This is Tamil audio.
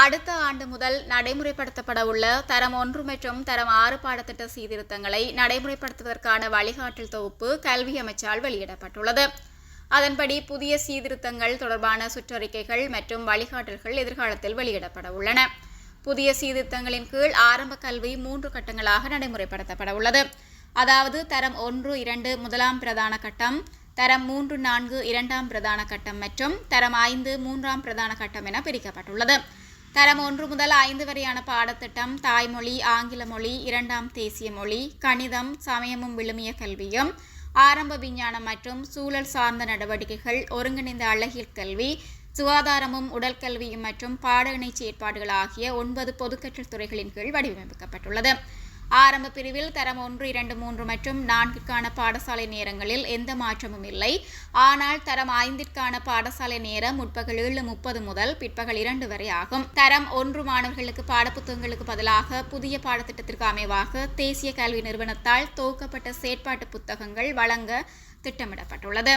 அடுத்த ஆண்டு முதல் நடைமுறைப்படுத்தப்பட உள்ள தரம் ஒன்று மற்றும் தரம் ஆறு பாடத்திட்ட சீர்திருத்தங்களை நடைமுறைப்படுத்துவதற்கான வழிகாட்டல் தொகுப்பு கல்வி அமைச்சால் வெளியிடப்பட்டுள்ளது. அதன்படி புதிய சீர்திருத்தங்கள் தொடர்பான சுற்றறிக்கைகள் மற்றும் வழிகாட்டல்கள் எதிர்காலத்தில் வெளியிடப்பட உள்ளன. புதிய சீர்திருத்தங்களின் கீழ் ஆரம்ப கல்வி மூன்று கட்டங்களாக நடைமுறைப்படுத்தப்பட உள்ளது அதாவது தரம் ஒன்று இரண்டு முதலாம் பிரதான கட்டம் தரம் மூன்று நான்கு இரண்டாம் பிரதான கட்டம் மற்றும் தரம் ஐந்து மூன்றாம் பிரதான கட்டம் என பிரிக்கப்பட்டுள்ளது. தரம் ஒன்று முதல் ஐந்து வரையான பாடத்திட்டம் தாய்மொழி ஆங்கில மொழி இரண்டாம் தேசிய மொழி கணிதம் சமயமும் விழுமிய கல்வியும் ஆரம்ப விஞ்ஞானம் மற்றும் சூழல் சார்ந்த நடவடிக்கைகள் ஒருங்கிணைந்த அழகியல் கல்வி சுகாதாரமும் உடல் கல்வியும் மற்றும் பாட இணைச்சி ஏற்பாடுகள் ஆகிய ஒன்பது பொதுக்கற்றல் துறைகளின் கீழ் வடிவமைக்கப்பட்டுள்ளது. ஆரம்ப பிரிவில் தரம் ஒன்று இரண்டு மூன்று மற்றும் நான்கிற்கான பாடசாலை நேரங்களில் எந்த மாற்றமும் இல்லை. ஆனால் தரம் ஐந்திற்கான பாடசாலை நேரம் முற்பகல் ஏழு முப்பது முதல் பிற்பகல் இரண்டு வரை ஆகும். தரம் ஒன்று மாணவர்களுக்கு பாடப்புத்தகங்களுக்கு பதிலாக புதிய பாடத்திட்டத்திற்கு அமைவாக தேசிய கல்வி நிறுவனத்தால் துவக்கப்பட்ட செயற்பாட்டு புத்தகங்கள் வழங்க திட்டமிடப்பட்டுள்ளது.